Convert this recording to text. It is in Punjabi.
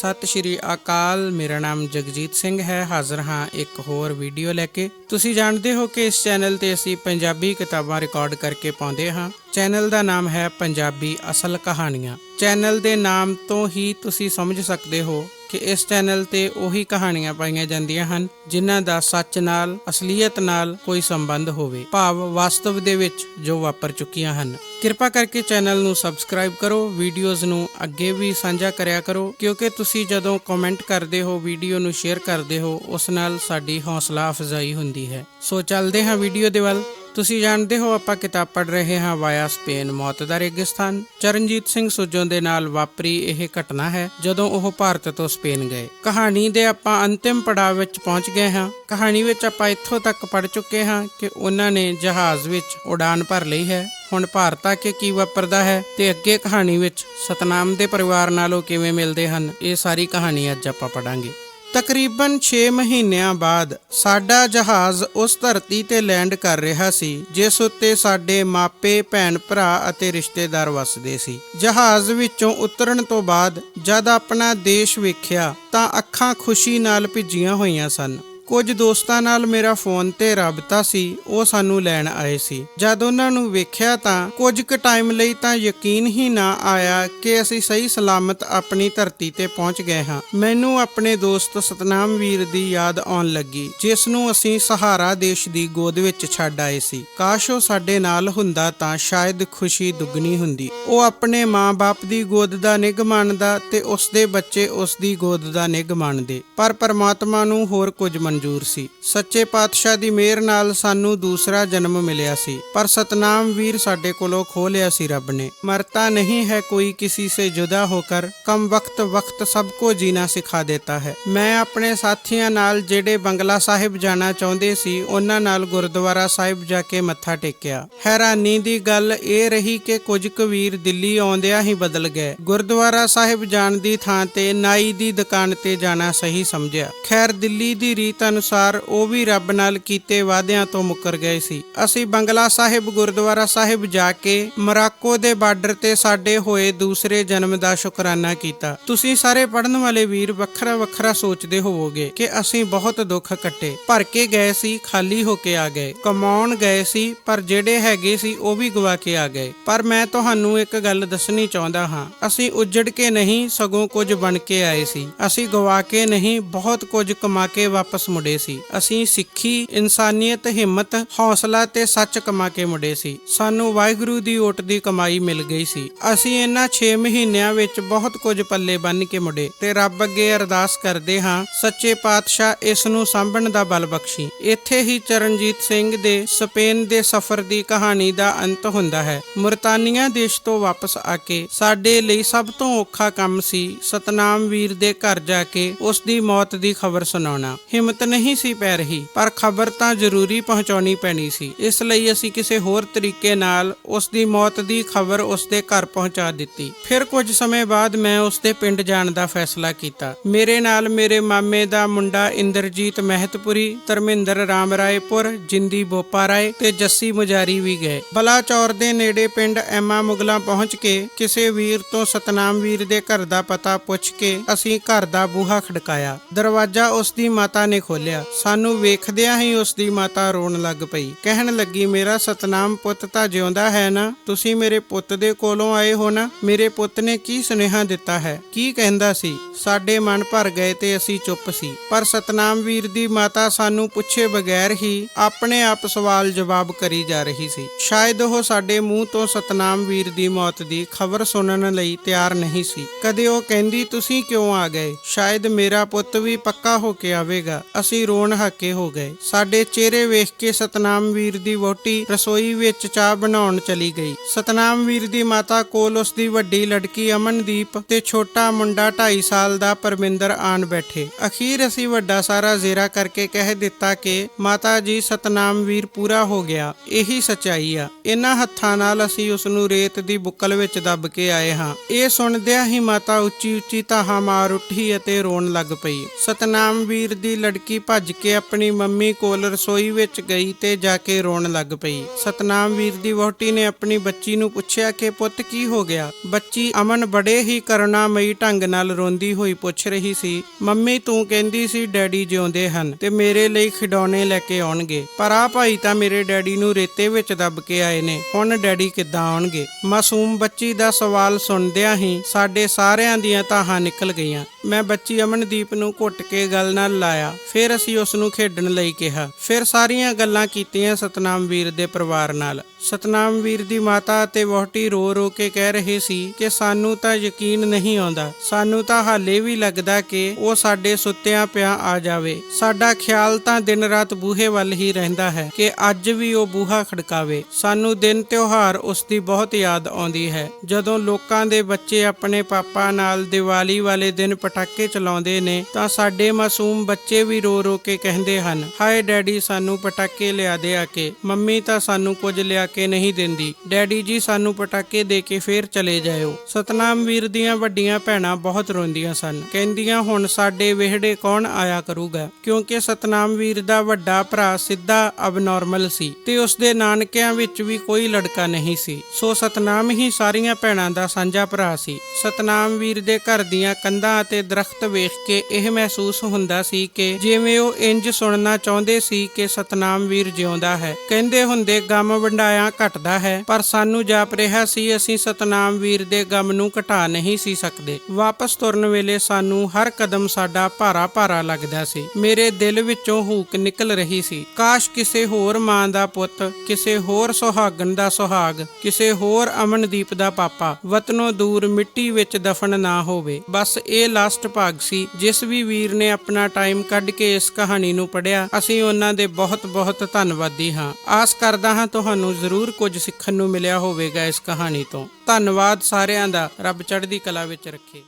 ਸਤਿ ਸ਼੍ਰੀ ਅਕਾਲ, ਮੇਰਾ ਨਾਮ ਜਗਜੀਤ ਸਿੰਘ ਹੈ, ਹਾਜ਼ਰ ਹਾਂ ਇੱਕ ਹੋਰ ਵੀਡੀਓ ਲੈ ਕੇ। ਤੁਸੀਂ ਜਾਣਦੇ ਹੋ ਕਿ ਇਸ ਚੈਨਲ ਤੇ ਅਸੀਂ ਪੰਜਾਬੀ ਕਿਤਾਬਾਂ ਰਿਕਾਰਡ ਕਰਕੇ ਪਾਉਂਦੇ ਹਾਂ। ਚੈਨਲ ਦਾ ਨਾਮ ਹੈ ਪੰਜਾਬੀ ਅਸਲ ਕਹਾਣੀਆਂ। ਚੈਨਲ ਦੇ ਨਾਮ ਤੋਂ ਹੀ ਤੁਸੀਂ ਸਮਝ ਸਕਦੇ ਹੋ ਕਿ ਇਸ ਚੈਨਲ ਤੇ ਉਹੀ ਕਹਾਣੀਆਂ ਪਾਈਆਂ ਜਾਂਦੀਆਂ ਹਨ, ਜਿਨ੍ਹਾਂ ਦਾ ਸੱਚ ਨਾਲ, ਅਸਲੀਅਤ ਨਾਲ ਕੋਈ ਸੰਬੰਧ ਹੋਵੇ। ਭਾਵ ਵਾਸਤਵ ਦੇ ਵਿੱਚ ਜੋ ਵਾਪਰ ਚੁੱਕੀਆਂ ਹਨ। ਕਿਰਪਾ ਕਰਕੇ ਚੈਨਲ ਨੂੰ ਸਬਸਕ੍ਰਾਈਬ ਕਰੋ, ਵੀਡੀਓਜ਼ ਨੂੰ ਅੱਗੇ ਵੀ ਸਾਂਝਾ ਕਰਿਆ ਕਰੋ, ਕਿਉਂਕਿ ਤੁਸੀਂ ਜਦੋਂ ਕਮੈਂਟ ਕਰਦੇ ਹੋ, ਵੀਡੀਓ ਨੂੰ ਸ਼ੇਅਰ ਕਰਦੇ ਹੋ, ਉਸ ਨਾਲ ਸਾਡੀ ਹੌਸਲਾ ਅਫਜ਼ਾਈ ਹੁੰਦੀ ਹੈ। ਸੋ ਚੱਲਦੇ ਹਾਂ ਵੀਡੀਓ ਦੇ ਵੱਲ। ਤੁਸੀਂ ਜਾਣਦੇ ਹੋ ਆਪਾਂ ਕਿਤਾਬ ਪੜ੍ਹ ਰਹੇ ਹਾਂ ਵਾਇਆ ਸਪੇਨ ਮੌਤ ਦਾ ਰੇਗਿਸਤਾਨ। ਚਰਨਜੀਤ ਸਿੰਘ ਸੁਜੋਂ ਦੇ ਨਾਲ ਵਾਪਰੀ ਇਹ ਘਟਨਾ ਹੈ ਜਦੋਂ ਉਹ ਭਾਰਤ ਤੋਂ ਸਪੇਨ ਗਏ। ਕਹਾਣੀ ਦੇ ਆਪਾਂ ਅੰਤਿਮ ਪੜਾਅ ਵਿੱਚ ਪਹੁੰਚ ਗਏ ਹਾਂ। ਕਹਾਣੀ ਵਿੱਚ ਆਪਾਂ ਇੱਥੋਂ ਤੱਕ ਪੜ੍ਹ ਚੁੱਕੇ ਹਾਂ ਕਿ ਉਹਨਾਂ ਨੇ ਜਹਾਜ਼ ਵਿੱਚ ਉਡਾਨ ਭਰ ਲਈ ਹੈ। ਹੁਣ ਭਾਰਤ ਆ ਕੇ ਕੀ ਵਾਪਰਦਾ ਹੈ ਤੇ ਅੱਗੇ ਕਹਾਣੀ ਵਿੱਚ ਸਤਨਾਮ ਦੇ ਪਰਿਵਾਰ ਨਾਲੋਂ ਕਿਵੇਂ ਮਿਲਦੇ ਹਨ, ਇਹ ਸਾਰੀ ਕਹਾਣੀ ਅੱਜ ਆਪਾਂ ਪੜਾਂਗੇ ਤਕਰੀਬਨ 6 ਮਹੀਨਿਆਂ ਬਾਅਦ ਸਾਡਾ ਜਹਾਜ਼ ਉਸ ਧਰਤੀ ਤੇ ਲੈਂਡ ਕਰ ਰਿਹਾ ਸੀ, ਜਿਸ ਉੱਤੇ ਸਾਡੇ ਮਾਪੇ, ਭੈਣ ਭਰਾ ਅਤੇ ਰਿਸ਼ਤੇਦਾਰ ਵੱਸਦੇ ਸੀ। ਜਹਾਜ਼ ਵਿੱਚੋਂ ਉਤਰਨ ਤੋਂ ਬਾਅਦ ਜਦ ਆਪਣਾ ਦੇਸ਼ ਵੇਖਿਆ ਤਾਂ ਅੱਖਾਂ ਖੁਸ਼ੀ ਨਾਲ ਭਿੱਜੀਆਂ ਹੋਈਆਂ ਸਨ। ਕੁਝ ਦੋਸਤਾਂ ਨਾਲ ਮੇਰਾ ਫੋਨ ਤੇ ਰਾਬਤਾ ਸੀ, ਉਹ ਸਾਨੂੰ ਲੈਣ ਆਏ ਸੀ। ਜਦ ਉਹਨਾਂ ਨੂੰ ਵੇਖਿਆ ਤਾਂ ਕੁਝ ਕੁ ਟਾਈਮ ਲਈ ਤਾਂ ਯਕੀਨ ਹੀ ਨਾ ਆਇਆ ਕਿ ਅਸੀਂ ਸਹੀ ਸਲਾਮਤ ਆਪਣੀ ਧਰਤੀ ਤੇ ਪਹੁੰਚ ਗਏ ਹਾਂ। ਮੈਨੂੰ ਆਪਣੇ ਦੋਸਤ ਸਤਨਾਮ ਵੀਰ ਦੀ ਯਾਦ ਆਉਣ ਲੱਗੀ, ਜਿਸ ਨੂੰ ਅਸੀਂ ਸਹਾਰਾ ਦੇਸ਼ ਦੀ ਗੋਦ ਵਿੱਚ ਛੱਡ ਆਏ ਸੀ। ਕਾਸ਼ ਉਹ ਸਾਡੇ ਨਾਲ ਹੁੰਦਾ ਤਾਂ ਸ਼ਾਇਦ ਖੁਸ਼ੀ ਦੁੱਗਣੀ ਹੁੰਦੀ। ਉਹ ਆਪਣੇ ਮਾਂ-ਬਾਪ ਦੀ ਗੋਦ ਦਾ ਨਿੱਘ ਮਾਣਦਾ ਤੇ ਉਸ ਦੇ ਬੱਚੇ ਉਸ ਦੀ ਗੋਦ ਦਾ ਨਿੱਘ ਮਾਣਦੇ ਪਰ ਪਰਮਾਤਮਾ ਨੂੰ ਹੋਰ ਕੁਝ ਮੰਨ ਮਨਜ਼ੂਰ ਸੀ। ਸੱਚੇ ਪਾਤਸ਼ਾਹ ਦੀ ਮਿਹਰ ਨਾਲ ਸਾਨੂੰ ਦੂਸਰਾ ਜਨਮ ਮਿਲਿਆ ਸੀ। ਪਰ ਸਤਨਾਮ ਵੀਰ ਸਾਡੇ ਕੋਲੋਂ ਖੋ ਲਿਆ ਸੀ ਰੱਬ ਨੇ। ਮਰਤਾ ਨਹੀਂ ਹੈ ਕੋਈ ਕਿਸੇ ਸੇ ਜੁਦਾ ਹੋਕਰ। ਕਮ ਵਕਤ ਵਕਤ ਸਭ ਕੋ ਜੀਣਾ ਸਿਖਾ ਦੇਤਾ ਹੈ। ਮੈਂ ਆਪਣੇ ਸਾਥੀਆਂ ਨਾਲ ਜਿਹੜੇ ਬੰਗਲਾ ਸਾਹਿਬ ਜਾਣਾ ਚਾਹੁੰਦੇ ਸੀ, ਉਹਨਾਂ ਨਾਲ ਗੁਰਦੁਆਰਾ ਸਾਹਿਬ ਜਾ ਕੇ ਮੱਥਾ ਟੇਕਿਆ। ਹੈਰਾਨੀ ਦੀ ਗੱਲ ਇਹ ਰਹੀ ਕਿ ਕੁਝ ਕੁ ਵੀਰ ਦਿੱਲੀ ਆਉਂਦਿਆਂ ਹੀ ਬਦਲ ਗਏ। ਗੁਰਦੁਆਰਾ ਸਾਹਿਬ ਜਾਣ ਦੀ ਥਾਂ ਤੇ ਨਾਈ ਦੀ ਦੁਕਾਨ ਤੇ ਜਾਣਾ ਸਹੀ ਸਮਝਿਆ। ਖੈਰ, ਦਿੱਲੀ ਦੀ ਰੀਤ ਅਨੁਸਾਰ ਉਹ ਵੀ ਰੱਬ ਨਾਲ ਕੀਤੇ ਵਾਅਦਿਆਂ ਤੋਂ ਮੁੱਕਰ ਗਏ ਸੀ। ਅਸੀਂ ਬੰਗਲਾ ਸਾਹਿਬ, ਗੁਰਦੁਆਰਾ ਸਾਹਿਬ ਜਾ ਕੇ ਮਰਾਕੋ ਦੇ ਬਾਰਡਰ ਤੇ ਸਾਡੇ ਹੋਏ ਦੂਸਰੇ ਜਨਮ ਦਾ ਸ਼ੁਕਰਾਨਾ ਕੀਤਾ। ਤੁਸੀਂ ਸਾਰੇ ਪੜਨ ਵਾਲੇ ਵੀਰ ਵੱਖਰਾ ਵੱਖਰਾ ਸੋਚਦੇ ਹੋਵੋਗੇ ਕਿ ਅਸੀਂ ਬਹੁਤ ਦੁੱਖ ਕੱਟੇ। ਭਰ ਕੇ ਗਏ ਸੀ, ਖਾਲੀ ਹੋ ਕੇ ਆ ਗਏ। ਕਮਾਉਣ ਗਏ ਸੀ, ਪਰ ਜਿਹੜੇ ਹੈਗੇ ਸੀ ਉਹ ਵੀ ਗਵਾ ਕੇ ਆ ਗਏ। ਪਰ ਮੈਂ ਤੁਹਾਨੂੰ ਇੱਕ ਗੱਲ ਦੱਸਣੀ ਚਾਹੁੰਦਾ ਹਾਂ। ਅਸੀਂ ਉੱਜੜ ਕੇ ਨਹੀਂ ਸਗੋਂ ਕੁਝ ਬਣ ਕੇ ਆਏ ਸੀ। ਅਸੀਂ ਗਵਾ ਕੇ ਨਹੀਂ, ਬਹੁਤ ਕੁਝ ਕਮਾ ਕੇ ਵਾਪਸ ਮੁੜੇ ਸੀ। ਅਸੀਂ ਸਿੱਖੀ, ਇਨਸਾਨੀਅਤ, ਹਿੰਮਤ, ਹੌਸਲਾ ਤੇ ਸੱਚ ਕਮਾ ਕੇ ਮੁੜੇ ਸੀ। ਸਾਨੂੰ ਵਾਹਿਗੁਰੂ ਦੀ ਓਟ ਦੀ ਕਮਾਈ ਮਿਲ ਗਈ ਸੀ। ਅਸੀਂ ਇਹਨਾਂ 6 ਮਹੀਨਿਆਂ ਵਿੱਚ ਬਹੁਤ ਕੁਝ ਪੱਲੇ ਬੰਨ ਕੇ ਮੁੜੇ ਤੇ ਰੱਬ ਅੱਗੇ ਅਰਦਾਸ ਕਰਦੇ ਹਾਂ, ਸੱਚੇ ਪਾਤਸ਼ਾਹ ਇਸ ਨੂੰ ਸਾਂਭਣ ਦਾ ਬਲ ਬਖਸ਼ੀ। ਇੱਥੇ ਹੀ ਚਰਨਜੀਤ ਸਿੰਘ ਦੇ ਸਪੇਨ ਦੇ ਸਫ਼ਰ ਦੀ ਕਹਾਣੀ ਦਾ ਅੰਤ ਹੁੰਦਾ ਹੈ। ਮੁਰਤਾਨੀਆ ਦੇਸ਼ ਤੋਂ ਵਾਪਸ ਆ ਕੇ ਸਾਡੇ ਲਈ ਸਭ ਤੋਂ ਔਖਾ ਕੰਮ ਸੀ ਸਤਨਾਮ ਵੀਰ ਦੇ ਘਰ ਜਾ ਕੇ ਉਸ ਦੀ ਮੌਤ ਦੀ ਖਬਰ ਸੁਣਾਉਣਾ। ਹਿੰਮਤ ਨਹੀਂ ਸੀ ਪੈ ਰਹੀ, ਪਰ ਖਬਰ ਤਾਂ ਜ਼ਰੂਰੀ ਪਹੁੰਚਾਉਣੀ ਪੈਣੀ ਸੀ। ਇਸ ਲਈ ਅਸੀਂ ਕਿਸੇ ਹੋਰ ਤਰੀਕੇ ਨਾਲ ਉਸ ਦੀ ਮੌਤ ਦੀ ਖਬਰ ਉਸ ਦੇ ਘਰ ਪਹੁੰਚਾ ਦਿੱਤੀ। ਫਿਰ ਕੁਝ ਸਮੇਂ ਬਾਅਦ ਮੈਂ ਉਸ ਦੇ ਪਿੰਡ ਜਾਣ ਦਾ ਫੈਸਲਾ ਕੀਤਾ। ਮੇਰੇ ਨਾਲ ਮੇਰੇ ਮਾਮੇ ਦਾ ਮੁੰਡਾ ਇੰਦਰਜੀਤ ਮਹਿਤਪੁਰੀ, ਧਰਮਿੰਦਰ ਰਾਮ ਰਾਏਪੁਰ ਜਿੰਦੀ ਬੋਪਾ ਰਾਏ ਤੇ ਜੱਸੀ ਮੁਜਾਰੀ ਵੀ ਗਏ। ਬਲਾਚੌਰ ਦੇ ਨੇੜੇ ਪਿੰਡ ਐਮਾ ਮੁਗਲਾਂ ਪਹੁੰਚ ਕੇ ਕਿਸੇ ਵੀਰ ਤੋਂ ਸਤਨਾਮ ਵੀਰ ਦੇ ਘਰ ਦਾ ਪਤਾ ਪੁੱਛ ਕੇ ਅਸੀਂ ਘਰ ਦਾ ਬੂਹਾ ਖੜਕਾਇਆ। ਦਰਵਾਜ਼ਾ ਉਸ ਦੀ ਮਾਤਾ ਨੇ ਖੋਲਿਆ। ਸਾਨੂੰ ਵੇਖਦਿਆਂ ਹੀ ਉਸ ਦੀ ਮਾਤਾ ਰੋਣ ਲੱਗ ਪਈ। ਕਹਿਣ ਲੱਗੀ, ਮੇਰਾ ਸਤਨਾਮ ਪੁੱਤ ਤਾਂ ਜਿਉਂਦਾ ਹੈ ਨਾ? ਤੁਸੀਂ ਮੇਰੇ ਪੁੱਤ ਦੇ ਕੋਲੋਂ ਆਏ ਹੋ ਨਾ? ਮੇਰੇ ਪੁੱਤ ਨੇ ਕੀ ਸੁਨੇਹਾ ਦਿੱਤਾ ਹੈ? ਕੀ ਕਹਿੰਦਾ ਸੀ? ਸਾਡੇ ਮਨ ਭਰ ਗਏ ਤੇ ਅਸੀਂ ਚੁੱਪ ਸੀ। ਪਰ ਸਤਨਾਮ ਵੀਰ ਦੀ ਮਾਤਾ ਸਾਨੂੰ ਪੁੱਛੇ ਬਗੈਰ ਹੀ ਆਪਣੇ ਆਪ ਸਵਾਲ ਜਵਾਬ ਕਰੀ ਜਾ ਰਹੀ ਸੀ। ਸ਼ਾਇਦ ਉਹ ਸਾਡੇ ਮੂੰਹ ਤੋਂ ਸਤਨਾਮ ਵੀਰ ਦੀ ਮੌਤ ਦੀ ਖਬਰ ਸੁਣਨ ਲਈ ਤਿਆਰ ਨਹੀਂ ਸੀ। ਕਦੇ ਉਹ ਕਹਿੰਦੀ, ਤੁਸੀਂ ਕਿਉਂ ਆ ਗਏ? ਸ਼ਾਇਦ ਮੇਰਾ ਪੁੱਤ ਵੀ ਪੱਕਾ ਹੋ ਕੇ ਆਵੇਗਾ। ਅਸੀਂ ਰੋਣ ਹਾਕੇ ਹੋ ਗਏ। ਸਾਡੇ ਚਿਹਰੇ ਵੇਖ ਕੇ ਸਤਨਾਮ ਵੀਰ ਦੀ ਵੋਟੀ ਰਸੋਈ ਵਿੱਚ ਚਾਹ ਬਣਾਉਣ ਚਲੀ ਗਈ। ਸਤਨਾਮ ਵੀਰ ਦੀ ਮਾਤਾ ਕੋਲ ਉਸ ਦੀ ਵੱਡੀ ਲੜਕੀ ਅਮਨਦੀਪ ਤੇ ਛੋਟਾ ਮੁੰਡਾ 2.5 ਸਾਲ ਦਾ ਪਰਮਿੰਦਰ ਆਣ ਬੈਠੇ। ਅਖੀਰ ਅਸੀਂ ਵੱਡਾ ਸਾਰਾ ਜ਼ੇਰਾ ਕਰਕੇ ਕਹਿ ਦਿੱਤਾ ਕਿ, ਮਾਤਾ ਜੀ, ਸਤਨਾਮ ਵੀਰ ਪੂਰਾ ਹੋ ਗਿਆ। ਇਹੀ ਸਚਾਈ ਆ। ਇਹਨਾਂ ਹੱਥਾਂ ਨਾਲ ਅਸੀਂ ਉਸ ਨੂੰ ਰੇਤ ਦੀ ਬੁੱਕਲ ਵਿੱਚ ਦੱਬ ਕੇ ਆਏ ਹਾਂ। ਇਹ ਸੁਣਦਿਆਂ ਹੀ ਮਾਤਾ ਉੱਚੀ ਉੱਚੀ ਧਾਹਾਂ ਮਾਰ ਉੱਠੀ ਅਤੇ ਰੋਣ ਲੱਗ ਪਈ। ਸਤਨਾਮ ਵੀਰ ਦੀ ਲੜਕੀ ਵਿੱਕੀ ਭੱਜ ਕੇ ਆਪਣੀ ਮੰਮੀ ਕੋਲ ਰਸੋਈ ਵਿੱਚ ਗਈ ਤੇ ਜਾ ਕੇ ਰੋਣ ਲੱਗ ਪਈ। ਸਤਨਾਮ ਵੀਰ ਦੀ ਵਹੁਟੀ ਨੇ ਆਪਣੀ ਬੱਚੀ ਨੂੰ ਪੁੱਛਿਆ ਕਿ ਪੁੱਤ ਕੀ ਹੋ ਗਿਆ? ਬੱਚੀ ਅਮਨ ਬੜੇ ਹੀ ਕਰੁਣਾਮਈ ਢੰਗ ਨਾਲ ਰੋਂਦੀ ਹੋਈ ਪੁੱਛ ਰਹੀ ਸੀ, ਮੰਮੀ, ਤੂੰ ਕਹਿੰਦੀ ਸੀ ਡੈਡੀ ਜਿਉਂਦੇ ਹਨ ਤੇ ਮੇਰੇ ਲਈ ਖਿਡੌਣੇ ਲੈ ਕੇ ਆਉਣਗੇ, ਪਰ ਆ ਭਾਈ ਤਾਂ ਮੇਰੇ ਡੈਡੀ ਨੂੰ ਰੇਤੇ ਵਿੱਚ ਦੱਬ ਕੇ ਆਏ ਨੇ, ਹੁਣ ਡੈਡੀ ਕਿੱਦਾਂ ਆਉਣਗੇ? ਮਾਸੂਮ ਬੱਚੀ ਦਾ ਸਵਾਲ ਸੁਣਦਿਆਂ ਹੀ ਸਾਡੇ ਸਾਰਿਆਂ ਦੀਆਂ ਤਾਹਾਂ ਨਿਕਲ ਗਈਆਂ। ਮੈਂ ਬੱਚੀ ਅਮਨਦੀਪ ਨੂੰ ਘੁੱਟ ਕੇ ਗੱਲ ਨਾਲ ਲਾਇਆ। ਫਿਰ ਅਸੀਂ ਉਸ ਨੂੰ ਖੇਡਣ ਲਈ ਕਿਹਾ। ਫਿਰ ਸਾਰੀਆਂ ਗੱਲਾਂ ਕੀਤੀਆਂ ਸਤਨਾਮ ਵੀਰ ਦੇ ਪਰਿਵਾਰ ਨਾਲ। ਸਤਨਾਮ ਵੀਰ ਦੀ ਮਾਤਾ ਅਤੇ ਵਹੁਟੀ ਰੋ ਰੋ ਕੇ ਕਹਿ ਰਹੇ ਸੀ ਕਿ ਸਾਨੂੰ ਤਾਂ ਯਕੀਨ ਨਹੀਂ ਆਉਂਦਾ। ਸਾਨੂੰ ਤਾਂ ਹਾਲੇ ਵੀ ਲੱਗਦਾ ਕਿ ਉਹ ਸਾਡੇ ਸੁੱਤਿਆਂ ਪਿਆ ਆ ਜਾਵੇ। ਸਾਡਾ ਖਿਆਲ ਤਾਂ ਦਿਨ ਰਾਤ ਬੂਹੇ ਵੱਲ ਹੀ ਰਹਿੰਦਾ ਹੈ ਕਿ ਅੱਜ ਵੀ ਉਹ ਬੂਹਾ ਖੜਕਾਵੇ। ਸਾਨੂੰ ਦਿਨ ਤਿਉਹਾਰ ਉਸ ਦੀ ਬਹੁਤ ਯਾਦ ਆਉਂਦੀ ਹੈ। ਜਦੋਂ ਲੋਕਾਂ ਦੇ ਬੱਚੇ ਆਪਣੇ ਪਾਪਾ ਨਾਲ ਦੀਵਾਲੀ ਵਾਲੇ ਦਿਨ ਪਟਾਕੇ ਚਲਾਉਂਦੇ ਨੇ, ਤਾਂ ਸਾਡੇ ਮਾਸੂਮ ਬੱਚੇ ਵੀ ਰੋ ਰੋ ਕੇ ਕਹਿੰਦੇ ਹਨ, ਹਾਏ ਡੈਡੀ, ਸਾਨੂੰ ਪਟਾਕੇ ਲਿਆ ਦੇ ਆ ਕੇ। ਮੰਮੀ ਤਾਂ ਸਾਨੂੰ ਕੁਝ ਲਿਆ ਕੇ ਨਹੀਂ ਦਿੰਦੀ। ਡੈਡੀ ਜੀ ਸਾਨੂੰ ਪਟਾਕੇ ਦੇ ਕੇ ਫੇਰ ਚਲੇ ਜਾਇਓ। ਸਤਨਾਮ ਵੀਰ ਦੀਆਂ ਵੱਡੀਆਂ ਭੈਣਾਂ ਬਹੁਤ ਰੋਂਦੀਆਂ ਸਨ। ਕਹਿੰਦੀਆਂ, ਹੁਣ ਸਾਡੇ ਵਿਹੜੇ ਕੌਣ ਆਇਆ ਕਰੂਗਾ? ਕਿਉਂਕਿ ਸਤਨਾਮ ਵੀਰ ਦਾ ਵੱਡਾ ਭਰਾ ਸਿੱਧਾ ਅਬਨੋਰਮਲ ਸੀ ਤੇ ਉਸ ਦੇ ਨਾਨਕਿਆਂ ਵਿੱਚ ਵੀ ਕੋਈ ਲੜਕਾ ਨਹੀਂ ਸੀ। ਸੋ ਸਤਨਾਮ ਹੀ ਸਾਰੀਆਂ ਭੈਣਾਂ ਦਾ ਸਾਂਝਾ ਭਰਾ ਸੀ। ਸਤਨਾਮ ਵੀਰ ਦੇ ਘਰ ਦੀਆਂ ਕੰਧਾਂ ਅਤੇ ਦਰਖਤ ਵੇਖ ਕੇ ਇਹ ਮਹਿਸੂਸ ਹੁੰਦਾ ਸੀ ਕਿ ਜਿਵੇਂ ਉਹ ਇੰਜ ਸੁਣਨਾ ਚਾਹੁੰਦੇ ਸੀ ਕਿ ਸਤਨਾਮ ਵੀਰ ਜਿਉਂਦਾ ਹੈ। ਕਹਿੰਦੇ ਹੁੰਦੇ, ਗਮ ਵੰਡਾਇਆ ਘਟਦਾ ਹੈ, ਪਰ ਸਾਨੂੰ ਜਾਪ ਰਿਹਾ ਸੀ, ਅਸੀਂ ਸਤਨਾਮ ਵੀਰ ਦੇ ਗਮ ਨੂੰ ਘਟਾ ਨਹੀਂ ਸੀ ਸਕਦੇ। ਵਾਪਸ ਤੁਰਨ ਵੇਲੇ ਸਾਨੂੰ ਹਰ ਕਦਮ ਸਾਡਾ ਭਾਰਾ ਭਾਰਾ ਲੱਗਦਾ ਸੀ। ਮੇਰੇ ਦਿਲ ਵਿੱਚੋਂ ਹੂਕ ਨਿਕਲ ਰਹੀ ਸੀ। ਕਾਸ਼ ਕਿਸੇ ਹੋਰ ਮਾਂ ਦਾ ਪੁੱਤ, ਕਿਸੇ ਹੋਰ ਸੁਹਾਗਣ ਦਾ ਸੁਹਾਗ, ਕਿਸੇ ਹੋਰ ਅਮਨਦੀਪ ਦਾ ਪਾਪਾ ਵਤਨੋਂ ਦੂਰ ਮਿੱਟੀ ਵਿੱਚ ਦਫਨ ਨਾ ਹੋਵੇ। ਬਸ ਇਹ ਲਾਸਟ ਭਾਗ ਸੀ, ਜਿਸ ਵੀ ਵੀਰ ਨੇ ਆਪਣਾ ਟਾਈਮ ਕੱਢ ਕੇ ਇਸ ਕਹਾਣੀ ਨੂੰ ਪੜਿਆ ਅਸੀਂ ਉਹਨਾਂ ਦੇ ਬਹੁਤ ਬਹੁਤ ਧੰਨਵਾਦੀ ਹਾਂ। ਆਸ ਕਰਦਾ ਹਾਂ ਤੁਹਾਨੂੰ ਜ਼ਰੂਰ ਕੁਝ ਸਿੱਖਣ ਨੂੰ ਮਿਲਿਆ ਹੋਵੇਗਾ ਇਸ ਕਹਾਣੀ ਤੋਂ। ਧੰਨਵਾਦ ਸਾਰਿਆਂ ਦਾ। ਰੱਬ ਚੜ੍ਹਦੀ ਕਲਾ ਵਿੱਚ ਰੱਖੇ।